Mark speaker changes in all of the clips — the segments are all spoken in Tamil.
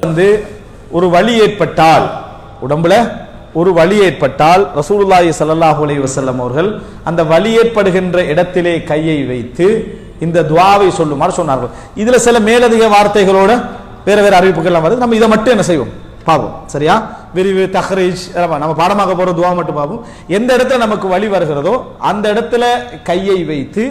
Speaker 1: வந்து ஒரு வழி ஏற்பட்டால் உடம்புல ஒரு வழி ஏற்பட்டால் ரசூலுல்லாஹி சல்லாஹூ அலி வசல்லம் அவர்கள் அந்த வழி ஏற்படுகின்ற இடத்திலே கையை வைத்து இந்த துவாவை சொல்லுமாறு சொன்னார்கள். இதுல சில மேலதிக வார்த்தைகளோட வேற வேற அறிவிப்புகள்லாம் வருது. நம்ம இதை மட்டும் என்ன செய்வோம்? பார்ப்போம். சரியா? விரிவு தஹ்ரீஜ் நம்ம பாடமாக போற துவா மட்டும் பார்ப்போம். எந்த இடத்துல நமக்கு வழி வருகிறதோ அந்த இடத்துல கையை வைத்து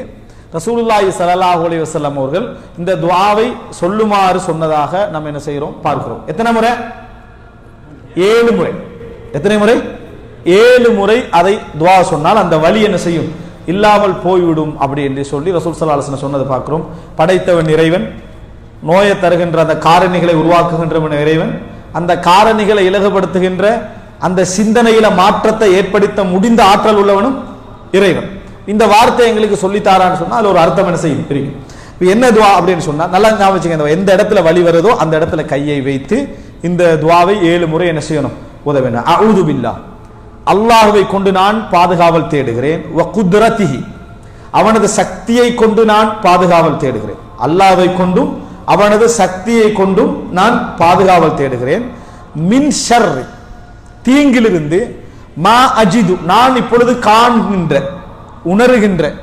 Speaker 1: ரசூலுல்லாஹி ஸல்லல்லாஹு அலி வஸல்லம் அவர்கள் இந்த துவாவை சொல்லுமாறு சொன்னதாக நம்ம என்ன செய்கிறோம்? பார்க்கிறோம். எத்தனை முறை? ஏழு முறை. எத்தனை முறை? ஏழு முறை அதை துவா சொன்னால் அந்த வழி என்ன செய்யும்? இல்லாமல் போய்விடும் அப்படி என்று சொல்லி ரசூல் ஸல்லல்லாஹு சொன்னதை பார்க்கிறோம். படைத்தவன் இறைவன் நோயை தருகின்ற அந்த காரணிகளை உருவாக்குகின்றவன் இறைவன் அந்த காரணிகளை இலகுபடுத்துகின்ற அந்த சிந்தனையில மாற்றத்தை ஏற்படுத்த முடிந்த ஆற்றல் உள்ளவனும் இறைவன். இந்த வார்த்தை எங்களுக்கு சொல்லித்தாரான்னு சொன்னால் அதில் ஒரு அர்த்தம் என்ன செய்யும்? பிரிக்கும். இப்போ என்ன துவா அப்படின்னு சொன்னால் நல்லா ஞாபகம் எந்த இடத்துல வழி வருதோ அந்த இடத்துல கையை வைத்து இந்த துவாவை ஏழு முறை என்ன செய்யணும்? உதவ வேண்டும். அவுது பில்லா கொண்டு நான் பாதுகாவல் தேடுகிறேன். குத்ரத்திஹி. அவனது சக்தியை கொண்டு நான் பாதுகாவல் தேடுகிறேன். அல்லாஹ்வை கொண்டும் அவனது சக்தியை கொண்டும் நான் பாதுகாவல் தேடுகிறேன். மின் தீங்கிலிருந்து மா அஜிது. நான் இப்பொழுது காண்கின்ற உணர்கின்ற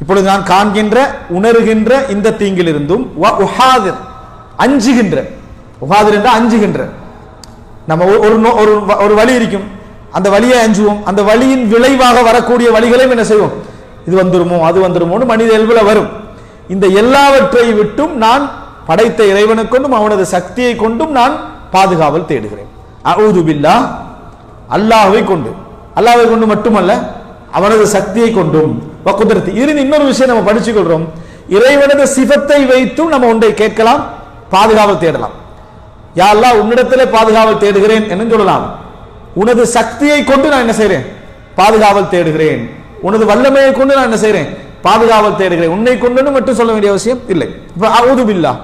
Speaker 1: இப்பொழுது நான் காண்கின்ற உணர்கின்ற இந்த தீங்கிலிருந்தும் வ உஹாதிர் அஞ்சுகின்ற. உஹாதிர் என்றால் அஞ்சுகின்ற. நம்ம ஒரு- ஒரு நோ- ஒரு வ- ஒரு வழி இருக்கும். அந்த வழியை அஞ்சுவோம். அந்த வழியின் விளைவாக வரக்கூடிய வழிகளையும் என்ன செய்வோம்? இது வந்துருமோ அது வந்துருமோன்னு மனித இயல்புல வரும். இந்த எல்லாவற்றை விட்டும் நான் படைத்த இறைவனை கொண்டும் அவனது சக்தியை கொண்டும் நான் பாதுகாவல் தேடுகிறேன். அவுது பில்லா அல்லாஹ்வை கொண்டு. அல்லாஹை கொண்டு மட்டுமல்ல அவனது சக்தியை கொண்டும். வக்குதிரத்தி இதில் இன்னொரு விஷயம் நம்ம படிச்சுக்கொள்றோம். இறைவனது சிவத்தை வைத்தும் நம்ம ஒன்றை கேட்கலாம் பாதுகாவல் தேடலாம். யாரெல்லாம் உன்னிடத்திலே பாதுகாவல் தேடுகிறேன் என்று சொல்லலாம். உனது சக்தியை கொண்டு நான் என்ன செய்யறேன் பாதுகாவல் தேடுகிறேன். உனது வல்லமையை கொண்டு நான் என்ன செய்யறேன் பாதுகாவல் தேடுகிறேன். உன்னை கொண்டு மட்டும் சொல்ல வேண்டிய அவசியம் இல்லை. இப்போ அவுது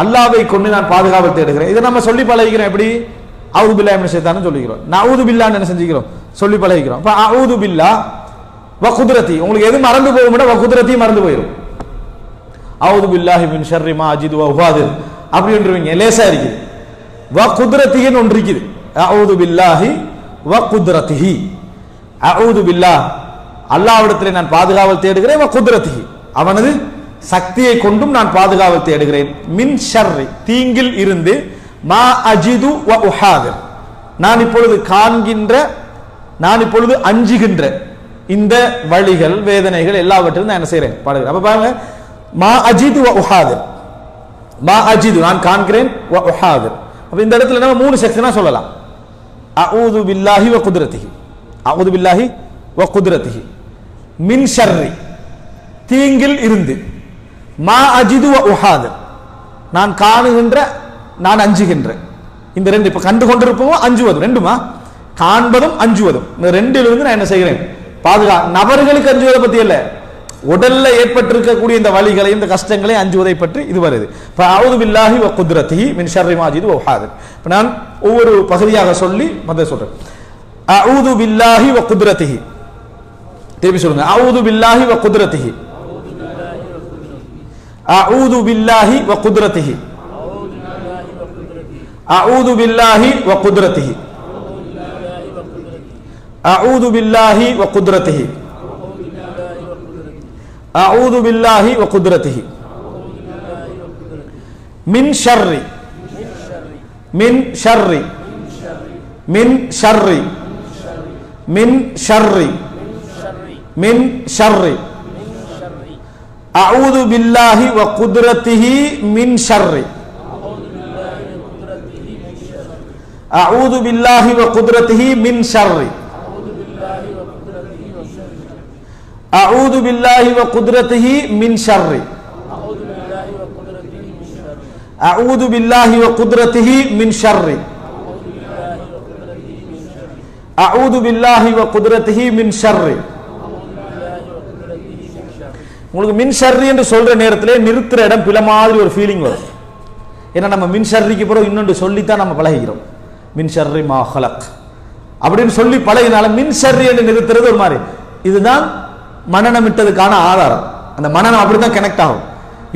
Speaker 1: அல்லாவை கொண்டு நான் பாதுகாவல் தேடுகிறேன். இதை நம்ம சொல்லி பழகிக்கிறோம் எப்படி? அவுது பில்லா என்ன செய்தான்னு சொல்லிக்கிறோம். நவுது பில்லான்னு என்ன செஞ்சுக்கிறோம்? சொல்லி பழகிக்கிறோம். இப்ப அவுது பில்லா வகுதிரத்தி உங்களுக்கு எது மறந்து போகும் வ மறந்து போயிடும் அவுது பில்லாஹி மின் ஷர்ரி மா அஜிது வ அப்படின்றவங்க லேசா இருக்குது. வ ஒன்று இருக்குது. அவுது பில்லாஹி வ குதிரத்திஹி அவுது பில்லாஹ். அல்லாஹ்விடத்திலே நான் பாதுகாவல் தேடுகிறேன் வ குதிரத்திஹி அவனது சக்தியை கொண்டும் நான் பாதுகாவல் தேடுகிறேன். மின் ஷர்ரி. தீங்கில் இருந்து மா அஜிது வ உஹாதிர். நான் இப்பொழுது காண்கின்ற நான் இப்பொழுது அஞ்சுகின்ற இந்த வழிகள் வேதனைகள் எல்லாவற்றிலும் நான் என்ன செய்கிறேன் பாடுகிறேன். அப்ப பாருங்க மா அஜிது வ உஹாதிர். மா அஜிது நான் காண்கிறேன் வ உஹாதிர். அப்ப இந்த இடத்துல நம்ம மூணு செக்ஷனா சொல்லலாம். அஊது பில்லாஹி வ குத்ரத்திஹி அஊது பில்லாஹி வ குத்ரத்திஹி மின் ஷர்ரி. தீங்கில் இருந்து. மா அஜிது வ உஹாதிர். நான் காணுகின்ற நான் அஞ்சுகின்ற. இந்த ரெண்டு இப்ப கண்டு கொண்டிருப்போம் அஞ்சுவதும். ரெண்டுமா? காண்பதும் அஞ்சுவதும். இந்த ரெண்டிலிருந்து நான் என்ன செய்கிறேன்? பாதுகா நபர்களுக்கு அஞ்சுவதை பத்தி இல்ல. உடல்ல ஏற்பட்டிருக்கக்கூடிய இந்த வலிகளை இந்த கஷ்டங்களை அஞ்சுவதை பற்றி இது வருது. இப்போ அவுது பில்லாஹி வ குத்ரத்திஹி மின் ஷர்ரி மாஜிது வ உஹாதிர் நான் ஒவ்வொரு பகுதியாக சொல்லி மத சொல்றேன். அவுது பில்லாஹி வ குத்ரத்திஹி. திருப்பி சொல்லுங்க. அவுது பில்லாஹி வ குத்ரத்திஹி. அவுது பில்லாஹி வ குத்ரத்திஹி. அவுது பில்லாஹி வ குத்ரத்திஹி. أعوذ بالله وقدرته. أعوذ بالله وقدرته. من شر. من شر. من شر. من شر. من شر. أعوذ بالله وقدرته من شر. أعوذ بالله وقدرته من شر. أعوذ بالله وقدرته من شر أعوذ بالله وقدرته من شر أعوذ بالله وقدرته من شر உங்களுக்கு மின் ஷர்ரி என்று சொல்ற நேரத்திலே நிறுத்துற இடம் பில மாதிரி ஒரு ஃபீலிங் வரும் ஏன்னா நம்ம மின் ஷர்ரிக்கு பிறகு இன்னொன்று சொல்லித்தான் நம்ம பழகிக்கிறோம் மின் ஷர்ரி மா ஹலக் அப்படின்னு சொல்லி பழகினால மின் ஷர்ரி என்று நிறுத்துறது ஒரு மாதிரி இதுதான் மனநமிட்டதுக்கான ஆதாரம். அந்த மனநம் அப்படிதான் கனெக்ட் ஆகும்.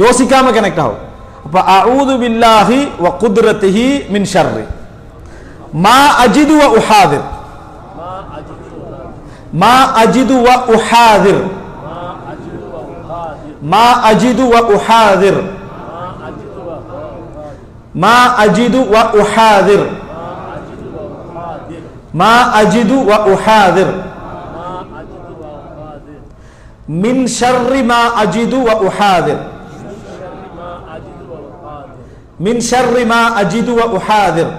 Speaker 1: யோசிக்காம கனெக்ட் ஆகும். அப்ப அஊது பில்லாஹி வ குத்ரத்திஹி மின் ஷர்ரி மா அஜிது வ உஹாதிர் மா அஜிது வ உஹாதிர் மா அஜிது வ உஹாதிர் மா அஜிது வ உஹாதிர் மா அஜிது வ உஹாதிர் من شر ما أجد وأحاذر. من شر ما أجد وأحاذر.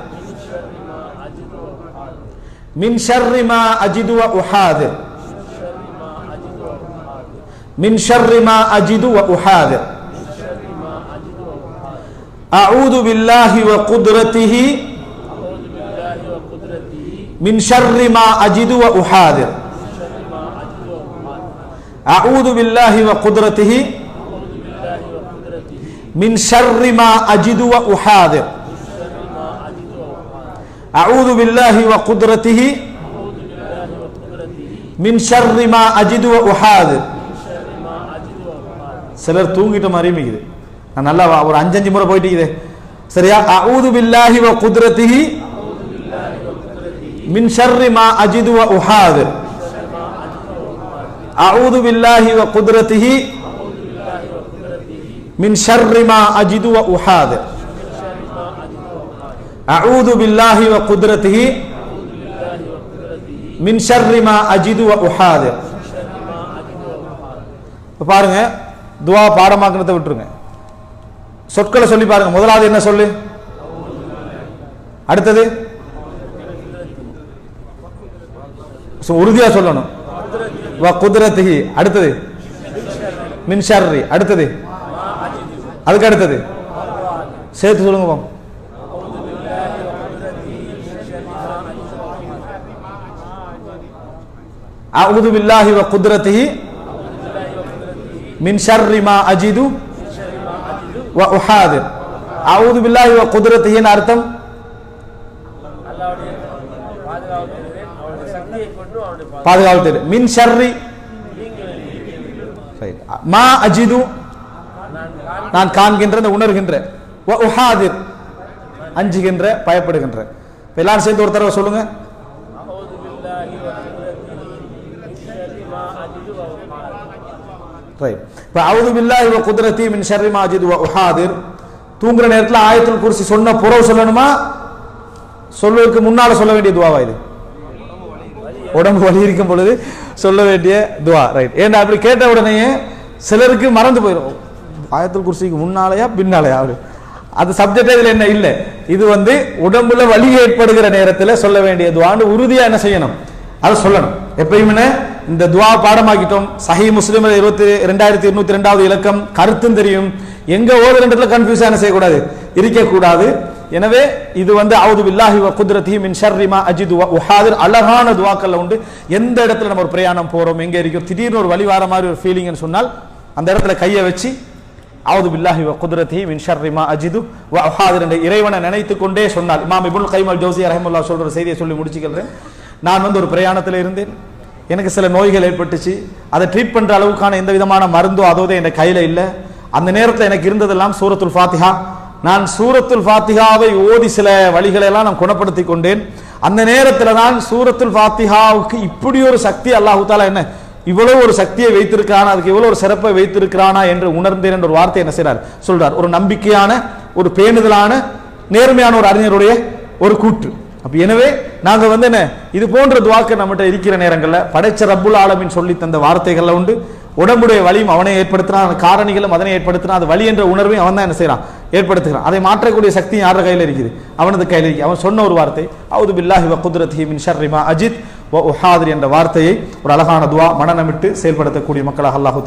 Speaker 1: من شر ما أجد وأحاذر. من شر ما أجد وأحاذر. أعوذ بالله وقدرته. من شر ما أجد وأحاذر. أعوذ بالله وقدرته من شر ما أجد وأحاذر أعوذ بالله وقدرته من شر ما أجد وأحاذر சிலர் தூங்கிட்ட மாதிரி இருக்குது நான் நல்லா வா- ஒரு அஞ்சஞ்சு முறை போயிட்டு இருக்குது சரியா அஊது பில்லாஹி வ குத்ரத்திஹி மின் ஷர்ரி மா அஜிது வ உஹாதிர் அஊது பில்லாஹி வ குத்ரத்திஹி من شر ما أجد وأحاذر أعوذ بالله وقدرته من شر ما أجد وأحاذر இப்ப பாருங்க துவா பாடமாக்குறத விட்டுருங்க சொற்களை சொல்லி பாருங்க முதலாவது என்ன சொல்லு அடுத்தது சு- உறுதியா சொல்லணும் வ குதிரத்திஹி அடுத்தது. மின் அடுத்தது. அதுக்கு அடுத்தது. சேர்த்து சொல்லுங்க பாப்போம். அவுது பில்லாஹி வ குத்ரத்திஹி மின் ஷர்ரி மா அஜிது வ உஹாதிர். அவுது பில்லாஹி வ குத்ரத்திஹின்னு அர்த்தம்
Speaker 2: பாதுகாவல் பாதுகாப்பு
Speaker 1: தேடு. மின் ஷர்ரி. மா அஜிது. நான் காண்கின்ற இந்த உணர்கின்ற உஹாதிர் அஞ்சுகின்ற பயப்படுகின்ற. இப்ப எல்லாரும் சேர்ந்து ஒரு தடவை சொல்லுங்க.
Speaker 2: மின் ஷர்ரி மா அஜிது உஹாதிர்.
Speaker 1: தூங்குற நேரத்தில் ஆயத்தில் குர்சி சொன்ன புறவு சொல்லணுமா? சொல்வதற்கு முன்னால சொல்ல வேண்டிய துவாவா இது? உடம்பு வலி இருக்கும் பொழுது சொல்ல வேண்டிய துவா. ரைட் ஏன்னா அப்படி கேட்ட உடனேயே சிலருக்கு மறந்து போயிடும் ஆயத்தில் குர்சிக்கு முன்னாலயா பின்னாலையா? அப்படி. அது சப்ஜெக்ட் இதில் என்ன? இல்லை. இது வந்து உடம்புல வலி ஏற்படுகிற நேரத்தில் சொல்ல வேண்டிய துவான்னு உறுதியாக என்ன செய்யணும்? அதை சொல்லணும். எப்பயுமே இந்த துவா பாடமாக்கிட்டோம். சஹி முஸ்லீம் இருபத்தி ரெண்டாயிரத்தி இருநூத்தி ரெண்டாவது இலக்கம் கருத்தும் தெரியும். எங்க ஓதுறதுல கன்ஃபியூஸ் என்ன செய்யக்கூடாது? இருக்கக்கூடாது. எனவே இது வந்து அவுது வில்லாஹி வ குதிரத்தி மின் ஷர்ரிமா அஜிது உஹாதிர். அழகான துவாக்கல்ல உண்டு. எந்த இடத்துல நம்ம ஒரு பிரயாணம் போறோம் எங்க இருக்கோம் திடீர்னு ஒரு வழிவார மாதிரி ஒரு ஃபீலிங்னு சொன்னால் அந்த இடத்துல கையை வச்சு அவுது பில்லாஹி வ குத்ரத்தி மின் ஷர்ரிமா அஜிது வ உஹாதிர் என்ற இறைவனை நினைத்து கொண்டே சொன்னால் இமாம் இபுல் கைமல் ஜோசி ரஹமுல்லா சொல்ற செய்தியை சொல்லி முடிச்சுக்கிறேன். நான் வந்து ஒரு பிரயாணத்தில் இருந்தேன். எனக்கு சில நோய்கள் ஏற்பட்டுச்சு. அதை ட்ரீட் பண்ணுற அளவுக்கான எந்த விதமான மருந்தோ அதோதே என் கையில் இல்லை. அந்த நேரத்தில் எனக்கு இருந்ததெல்லாம் சூரத்துல் ஃபாத்திஹா. நான் சூரத்துல் ஃபாத்திகாவை ஓதி சில வழிகளை எல்லாம் நான் குணப்படுத்தி கொண்டேன். அந்த நேரத்தில் தான் சூரத்துல் ஃபாத்திகாவுக்கு இப்படி ஒரு சக்தி அல்லாஹு தாலா என்ன? இவ்வளோ ஒரு சக்தியை வைத்திருக்கானா அதுக்கு இவ்வளோ ஒரு சிறப்பை வைத்திருக்கிறானா என்று உணர்ந்தேன் என்ற ஒரு வார்த்தை என்ன செய்கிறார் சொல்றார். ஒரு நம்பிக்கையான ஒரு பேணுதலான நேர்மையான ஒரு அறிஞருடைய ஒரு கூற்று. அப்போ எனவே நாங்கள் வந்து என்ன? இது போன்ற துவாக்க நம்மகிட்ட இருக்கிற நேரங்களில் படைச்ச ரப்புல் ஆலமின் சொல்லி தந்த வார்த்தைகள்ல உண்டு. உடம்புடைய வலியும் அவனை ஏற்படுத்தினான் காரணிகளும் அதனை ஏற்படுத்தினான் அது வழி என்ற உணர்வையும் அவன் தான் என்ன செய்கிறான் ஏற்படுத்துகிறான். அதை மாற்றக்கூடிய சக்தி யார கையில் இருக்குது? அவனது கையில இருக்கு. அவன் சொன்ன ஒரு வார்த்தை அவுது பில்லாஹி வ குத்ரத்திஹி மின் ஷர்ரிமா அஜித் வ என்ற வார்த்தையை ஒரு அழகான துவா மனநமிட்டு செயல்படுத்தக்கூடிய மக்களாக அல்லாஹு